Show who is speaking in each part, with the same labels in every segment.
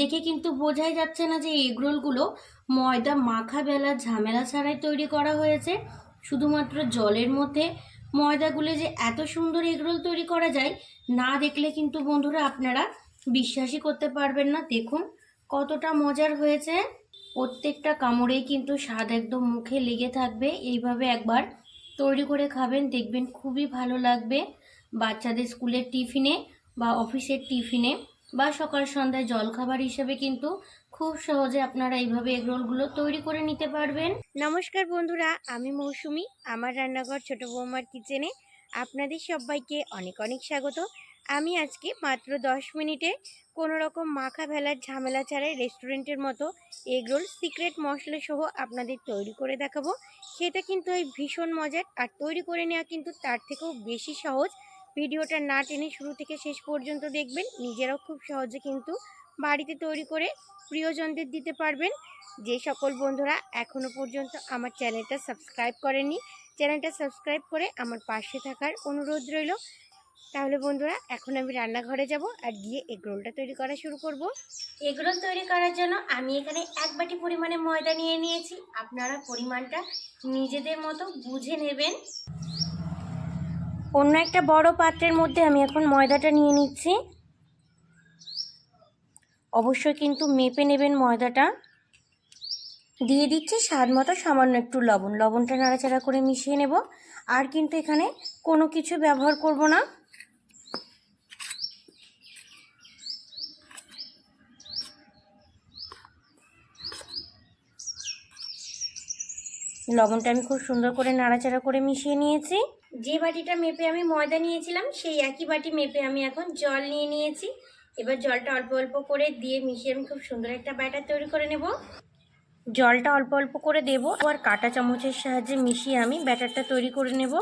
Speaker 1: দেখে কিন্তু বোঝাই যাচ্ছে না যে এগরোলগুলো ময়দা মাখা বেলা ঝামেলা ছাড়াই তৈরি করা হয়েছে। শুধুমাত্র জলের মধ্যে ময়দাগুলো যে এত সুন্দর এগরোল তৈরি করা যায়, না দেখলে কিন্তু বন্ধুরা আপনারা বিশ্বাসই করতে পারবেন না। দেখুন কতটা মজার হয়েছে। প্রত্যেকটা কামড়েই কিন্তু স্বাদ একদম মুখে লেগে থাকবে। এইভাবে একবার তৈরি করে খাবেন, দেখবেন খুবই ভালো লাগবে। বাচ্চাদের স্কুলের টিফিনে বা অফিসের টিফিনে বা সকাল সন্ধ্যায় জলখাবার হিসেবে কিন্তু খুব সহজে আপনারা এইভাবে এগরোলগুলো তৈরি করে নিতে পারবেন। নমস্কার বন্ধুরা, আমি মৌসুমি, আমার রান্নাঘর ছোট বৌমার কিচেনে আপনাদের সবাইকে অনেক অনেক স্বাগত। আমি আজকে মাত্র দশ মিনিটে কোনো রকম মাখা ভেলার ঝামেলা ছাড়াই রেস্টুরেন্টের মতো এগরোল সিক্রেট মশলা সহ আপনাদের তৈরি করে দেখাবো। সেটা কিন্তু এই ভীষণ মজার আর তৈরি করে নেওয়া কিন্তু তার থেকেও বেশি সহজ। ভিডিওটা না টেনে শুরু থেকে শেষ পর্যন্ত দেখবেন। নিজেরাও খুব সহজে কিন্তু বাড়িতে তৈরি করে প্রিয়জনদের দিতে পারবেন। যে সকল বন্ধুরা এখনও পর্যন্ত আমার চ্যানেলটা সাবস্ক্রাইব করেনি চ্যানেলটা সাবস্ক্রাইব করে আমার পাশে থাকার অনুরোধ রইল। তাহলে বন্ধুরা, এখন আমি রান্নাঘরে যাব আর গিয়ে এগরোলটা তৈরি করা শুরু করব। এগরোল তৈরি করার জন্য আমি এখানে এক বাটি পরিমাণে ময়দা নিয়ে নিয়েছি। আপনারা পরিমাণটা নিজেদের মতো বুঝে নেবেন। অন্য একটা বড় পাত্রের মধ্যে আমি এখন ময়দাটা নিয়ে নিচ্ছি। অবশ্যই কিন্তু মেপে নেবেন ময়দাটা। দিয়ে দিচ্ছি স্বাদ মতো সামান্য একটু লবণ। লবণটা নাড়াচাড়া করে মিশিয়ে নেব। আর কিন্তু এখানে কোনো কিছু ব্যবহার করব না। লবণটা আমি খুব সুন্দর করে নাড়াচাড়া করে মিশিয়ে নিয়েছি। যে বাটিটা মেপে আমি ময়দা নিয়েছিলাম, সেই একই বাটি মেপে আমি এখন জল নিয়ে নিয়েছি। এবার জলটা অল্প অল্প করে দিয়ে মিশিয়ে আমি খুব সুন্দর একটা ব্যাটার তৈরি করে নেব। জলটা অল্প অল্প করে দেব আর কাঁটা চামচের সাহায্যে মিশিয়ে আমি ব্যাটারটা তৈরি করে নেব।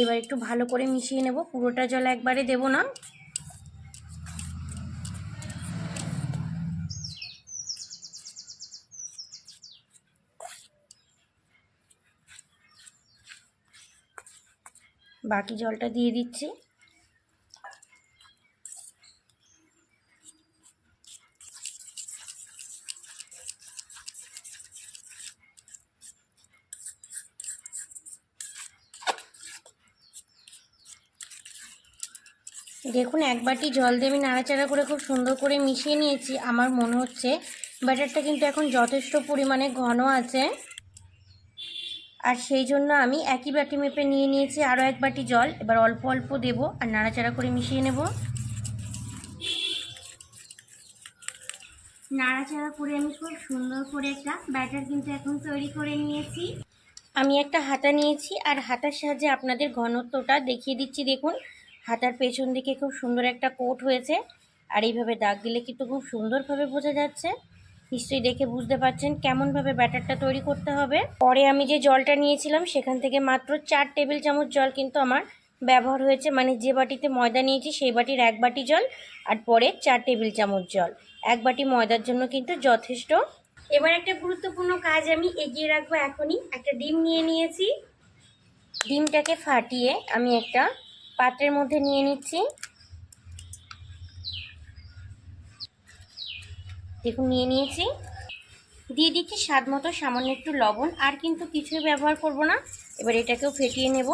Speaker 1: এবার একটু ভালো করে মিশিয়ে নেব, পুরোটা জল একবারে দেব না। বাকি জলটা দিয়ে দিচ্ছি। দেখুন, এক বাটি জল দিয়ে আমি নাড়াচাড়া করে খুব সুন্দর করে মিশিয়ে নিয়েছি, আমার মনে হচ্ছে। ব্যাটারটা কিন্তু এখন যথেষ্ট পরিমাণে ঘন আছে। আর সেই জন্য আমি একই বাটি মেপে নিয়ে নিয়েছি আরও এক বাটি জল। এবার অল্প অল্প দেব আর নাড়াচাড়া করে মিশিয়ে নেব। নাড়াচাড়া করে আমি খুব সুন্দর করে একটা ব্যাটার কিন্তু এখন তৈরি করে নিয়েছি। আমি একটা হাতা নিয়েছি আর হাতার সাহায্যে আপনাদের ঘনত্বটা দেখিয়ে দিচ্ছি। দেখুন হাতার পেছন দিকে খুব সুন্দর একটা কোট হয়েছে। আর এইভাবে দাগ দিলে কিন্তু খুব সুন্দরভাবে বোঝা যাচ্ছে। নিশ্চয়ই দেখে বুঝতে পারছেন কেমনভাবে ব্যাটারটা তৈরি করতে হবে। পরে আমি যে জলটা নিয়েছিলাম, সেখান থেকে মাত্র চার টেবিল চামচ জল কিন্তু আমার ব্যবহার হয়েছে। মানে যে বাটিতে ময়দা নিয়েছি, সেই বাটির এক বাটি জল আর পরে চার টেবিল চামচ জল। এক বাটি ময়দার জন্য কিন্তু যথেষ্ট। এবার একটা গুরুত্বপূর্ণ কাজ আমি এগিয়ে রাখব এখনই। একটা ডিম নিয়ে নিয়েছি। ডিমটাকে ফাটিয়ে আমি একটা পাত্রের মধ্যে নিয়ে নিচ্ছি। দেখুন, নিয়ে নিয়েছি। দিয়ে দিচ্ছি স্বাদ মতো সামান্য একটু লবণ, আর কিন্তু কিছুই ব্যবহার করব না। এবার এটাকেও ফেটিয়ে নেব।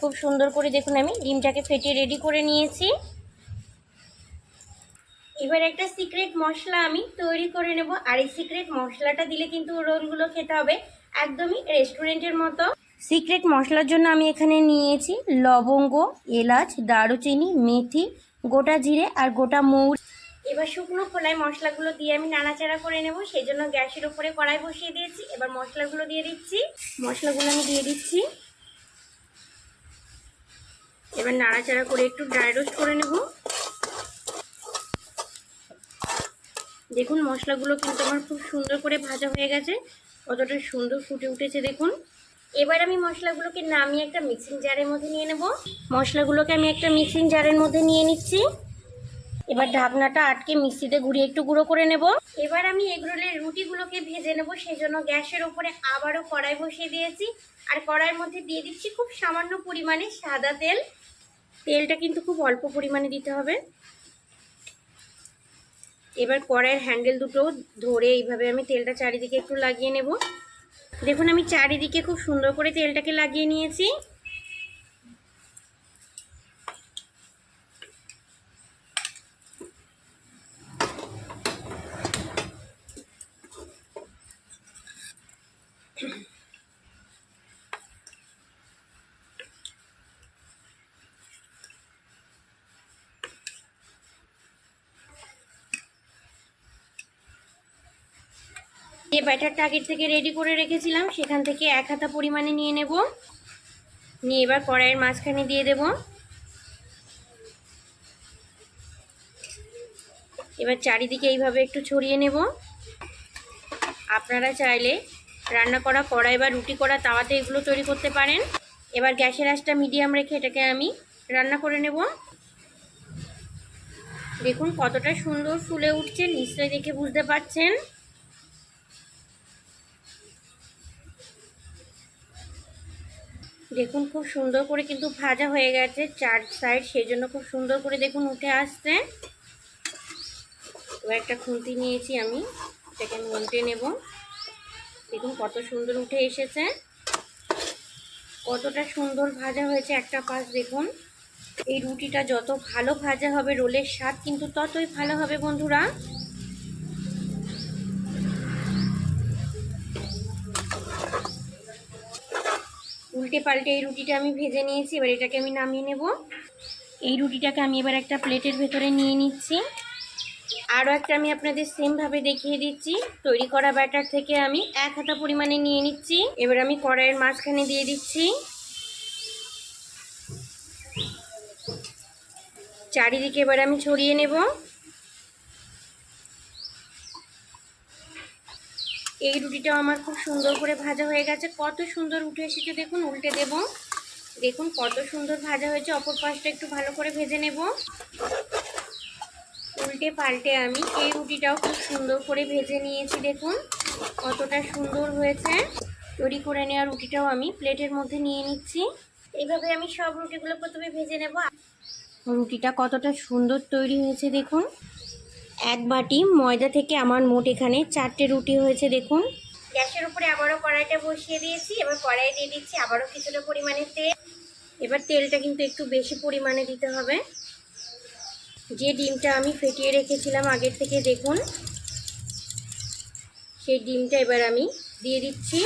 Speaker 1: খুব সুন্দর করে দেখুন আমি ডিমটাকে ফেটিয়ে রেডি করে নিয়েছি। এবার একটা সিক্রেট মশলা আমি তৈরি করে নেব। আর এই সিক্রেট মশলাটা দিলে কিন্তু রোলগুলো খেতে হবে একদমই রেস্টুরেন্টের মতো। সিক্রেট মশলার জন্য আমি এখানে নিয়েছি লবঙ্গ, এলাচ, দারুচিনি, মেথি, গোটা জিরে আর গোটা মৌরি এবার শুকনো খোলায় মশলাগুলো দিয়ে আমি নাড়াচাড়া করে নেব। সেই জন্য গ্যাসের উপরে কড়াই বসিয়ে দিয়েছি। এবার মশলাগুলো দিয়ে দিচ্ছি। মশলাগুলো আমি দিয়ে দিচ্ছি। এবার নাড়াচাড়া করে একটু ড্রাই রোস্ট করে নেব। দেখুন, মশলাগুলো কিন্তু আমার খুব সুন্দর করে ভাজা হয়ে গেছে। কতটা সুন্দর ফুটে উঠেছে, দেখুন। এবার আমি মশলাগুলোকে নামিয়ে একটা মিক্সিং জারের মধ্যে নিয়ে নেব। মশলাগুলোকে আমি একটা মিক্সিং জারের মধ্যে নিয়ে নিচ্ছি। এবার ঢাকনাটা আটকে মিক্সিতে ঘুরিয়ে একটু গুঁড়ো করে নেব। এবার আমি এগরোলের রুটিগুলোকে ভেজে নেব। সেজন্য গ্যাসের ওপরে আবারও কড়াই বসিয়ে দিয়েছি। আর কড়াইয়ের মধ্যে দিয়ে দিচ্ছি খুব সামান্য পরিমাণে সাদা তেল। তেলটা কিন্তু খুব অল্প পরিমাণে দিতে হবে। এবার কড়াইয়ের হ্যান্ডেল দুটো ধরে এইভাবে আমি তেলটা চারিদিকে একটু লাগিয়ে নেব। দেখুন, আমি চারিদিকে খুব সুন্দর করে তেলটাকে লাগিয়ে নিয়েছি। যে ব্যাটারটা আগের থেকে রেডি করে রেখেছিলাম, সেখান থেকে এক হাতা পরিমাণে নিয়ে নেব। নিয়ে এবার কড়াইয়ের মাঝখানে দিয়ে দেব। এবার চারিদিকে এইভাবে একটু ছড়িয়ে নেব। আপনারা চাইলে রান্না করা কড়াই বা রুটি করা তাওয়াতে এগুলো তৈরি করতে পারেন। এবার গ্যাসের আঁচটা মিডিয়াম রেখে এটাকে আমি রান্না করে নেব। দেখুন কতটা সুন্দর ফুলে উঠছে, নিশ্চয়ই দেখে বুঝতে পারছেন। দেখুন, খুব সুন্দর করে কিন্তু ভাজা হয়ে গেছে চার সাইড সেই জন্য খুব সুন্দর করে দেখুন উঠে আসছে। এবার একটা খুন্তি নিয়েছি আমি, এটাকে আমি উল্টে নেব। দেখুন, কত সুন্দর উঠে এসেছে। কতটা সুন্দর ভাজা হয়েছে একটা পাশ, দেখুন। এই রুটিটা যত ভালো ভাজা হবে, রোলের স্বাদ কিন্তু ততই ভালো হবে, বন্ধুরা। উল্টে পাল্টে এই রুটিটা আমি ভেজে নিয়েছি, এবার এটাকে আমি নামিয়ে নেব। এই রুটিটাকে আমি এবার একটা প্লেটের ভেতরে নিয়ে নিচ্ছি। আরও একটা আমি আপনাদের সেমভাবে দেখিয়ে দিচ্ছি। তৈরি করা ব্যাটার থেকে আমি এক হাতা পরিমাণে নিয়ে নিচ্ছি। এবার আমি কড়াইয়ের মাঝখানে দিয়ে দিচ্ছি। চারিদিকে এবার আমি ছড়িয়ে নেব। এই রুটিটাও আমার খুব সুন্দর করে ভাজা হয়ে গেছে। কত সুন্দর উঠে এসেছে দেখুন, উল্টে দেব। দেখুন কত সুন্দর ভাজা হয়েছে। অপর পাশটা একটু ভালো করে ভেজে নেব। উল্টে পাল্টে আমি এই রুটিটাও খুব সুন্দর করে ভেজে নিয়েছি দেখুন, কতটা সুন্দর হয়েছে। তৈরি করে নেওয়া রুটিটাও আমি প্লেটের মধ্যে নিয়ে নিচ্ছি। এইভাবে আমি সব রুটিগুলো প্রথমে ভেজে নেব। রুটিটা কতটা সুন্দর তৈরি হয়েছে দেখুন। এক বাটি ময়দা থেকে আমার মোট এখানে চারটে রুটি হয়েছে, দেখুন। গ্যাসের উপরে আবারও কড়াইটা বসিয়ে দিয়েছি, এবার কড়াই দিয়ে দিচ্ছি আবারও কিছুটা পরিমাণে তেল। এবার তেলটা কিন্তু একটু বেশি পরিমাণে দিতে হবে। যে ডিমটা আমি ফেটিয়ে রেখেছিলাম আগের থেকে, দেখুন। সেই ডিমটা এবার আমি দিয়ে দিচ্ছি।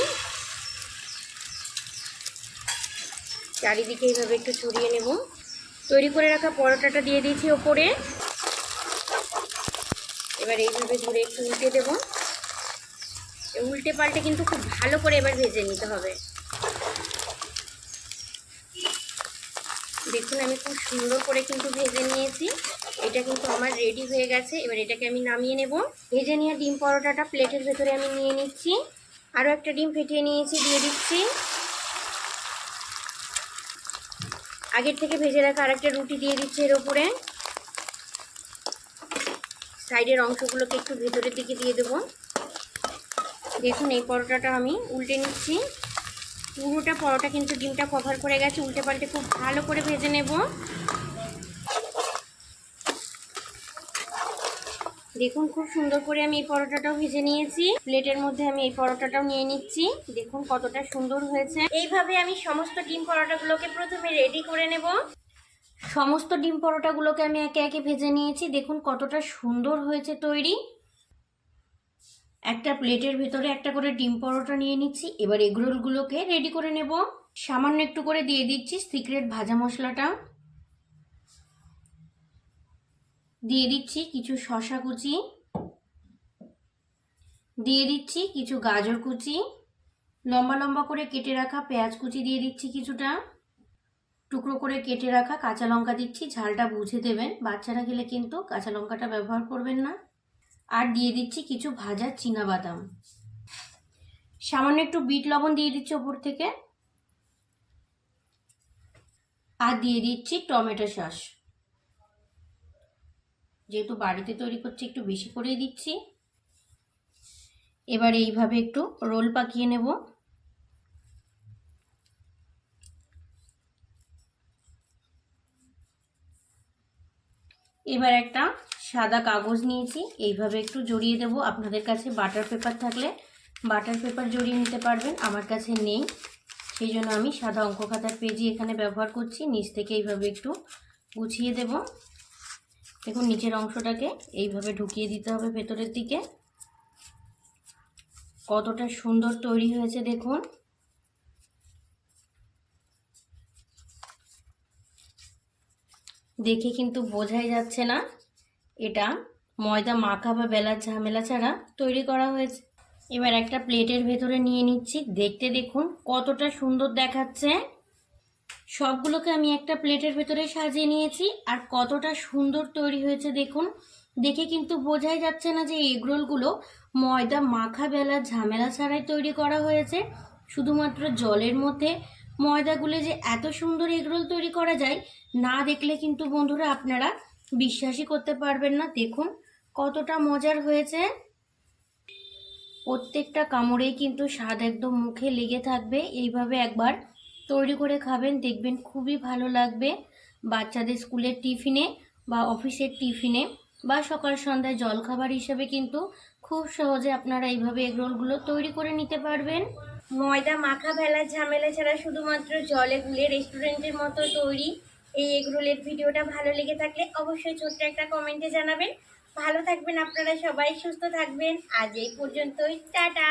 Speaker 1: চারিদিকে এইভাবে একটু ছড়িয়ে নেব। তৈরি করে রাখা পরোটাটা দিয়ে দিয়েছি ওপরে। এবার এইভাবে ধরে একটু উল্টে দেবো। উল্টে পাল্টে কিন্তু খুব ভালো করে এবার ভেজে নিতে হবে। দেখুন, আমি খুব সুন্দর করে কিন্তু ভেজে নিয়েছি। এটা কিন্তু আমার রেডি হয়ে গেছে। এবার এটাকে আমি নামিয়ে নেব। ভেজে নিয়ে ডিম পরোটাটা প্লেটের ভেতরে আমি নিয়ে নিচ্ছি। আরও একটা ডিম ফেটিয়ে নিয়েছি, দিয়ে দিচ্ছি। আগের থেকে ভেজে রাখা আর একটা রুটি দিয়ে দিচ্ছি এর ওপরে। সাইডের অংশগুলোকে একটু ভেতরের দিকে দিয়ে দেবো। দেখুন, এই পরোটাটা আমি উল্টে নিচ্ছি। পুরোটা পরোটা কিন্তু ডিমটা কভার করে গেছে। উল্টে পাল্টে খুব ভালো করে ভেজে নেব। দেখুন, খুব সুন্দর করে আমি এই পরোটাটাও ভেজে নিয়েছি। প্লেটের মধ্যে আমি এই পরোটাটাও নিয়ে নিচ্ছি। দেখুন কতটা সুন্দর হয়েছে। এইভাবে আমি সমস্ত ডিম পরোটাগুলোকে প্রথমে রেডি করে নেব। সমস্ত ডিম পরোটাগুলোকে আমি একে একে ভেজে নিয়েছি। দেখুন কতটা সুন্দর হয়েছে তৈরি। একটা প্লেটের ভেতরে একটা করে ডিম পরোটা নিয়ে নিচ্ছি। এবার এগরোলগুলোকে রেডি করে নেব। সামান্য একটু করে দিয়ে দিচ্ছি সিক্রেট ভাজা মশলাটা। দিয়ে দিচ্ছি কিছু শশা কুচি। দিয়ে দিচ্ছি কিছু গাজর কুচি। লম্বা লম্বা করে কেটে রাখা পেঁয়াজ কুচি দিয়ে দিচ্ছি কিছুটা। টুকরো করে কেটে রাখা কাঁচা লঙ্কা দিচ্ছি, ঝালটা বুঝে দেবেন। বাচ্চারা খেলে কিন্তু কাঁচা লঙ্কাটা ব্যবহার করবেন না। আর দিয়ে দিচ্ছি কিছু ভাজা বাদাম সামান্য একটু বিট লবণ দিয়ে দিচ্ছি ওপর থেকে। আর দিয়ে দিচ্ছি টমেটো সস। যেহেতু বাড়িতে তৈরি করছি, একটু বেশি করেই দিচ্ছি। এবার এইভাবে একটু রোল পাকিয়ে নেব। এবার একটা সাদা কাগজ নিয়েছি, এইভাবে একটু জড়িয়ে দেব। আপনাদের কাছে বাটার পেপার থাকলে বাটার পেপার জড়িয়ে নিতে পারবেন, আমার কাছে নেই। সেই জন্য আমি সাদা অঙ্ক খাতার পেজি এখানে ব্যবহার করছি, নিচ থেকে এইভাবে একটু গুছিয়ে দেব। দেখুন, নিচের অংশটাকে এইভাবে ঢুকিয়ে দিতে হবে ভেতরের দিকে। কতটা সুন্দর তৈরি হয়েছে, দেখুন। দেখে কিন্তু বোঝাই যাচ্ছে না। এটা ময়দা মাখা বা বেলার ঝামেলা ছাড়া তৈরি করা হয়েছে। এবার একটা প্লেটের ভেতরে নিয়ে নিচ্ছি। দেখতে দেখুন কতটা সুন্দর দেখাচ্ছে। সবগুলোকে আমি একটা প্লেটের ভেতরে সাজিয়ে নিয়েছি আর কতটা সুন্দর তৈরি হয়েছে দেখুন। দেখে কিন্তু বোঝাই যাচ্ছে না যে এগরোলগুলো ময়দা মাখা বেলার ঝামেলা ছাড়াই তৈরি করা হয়েছে। শুধুমাত্র জলের মধ্যে ময়দাগুলো যে এত সুন্দর এগরোল তৈরি করা যায়, না দেখলে কিন্তু বন্ধুরা আপনারা বিশ্বাসই করতে পারবেন না। দেখুন কতটা মজার হয়েছে। প্রত্যেকটা কামড়েই কিন্তু স্বাদ একদম মুখে লেগে থাকবে। এইভাবে একবার তৈরি করে খাবেন, দেখবেন খুবই ভালো লাগবে। বাচ্চাদের স্কুলের টিফিনে বা অফিসের টিফিনে বা সকাল সন্ধ্যায় জলখাবার হিসেবে কিন্তু খুব সহজে আপনারা এইভাবে এগরোলগুলো তৈরি করে নিতে পারবেন। ময়দা মাখা, ভেলা ঝামেলা ছাড়া শুধুমাত্র জলে গুলে রেস্টুরেন্টের মতো তৈরি এই এগরোলের ভিডিওটা ভালো লেগে থাকলে অবশ্যই ছোট্ট একটা কমেন্টে জানাবেন। ভালো থাকবেন আপনারা সবাই, সুস্থ থাকবেন। আজ এই পর্যন্তই। টাটা!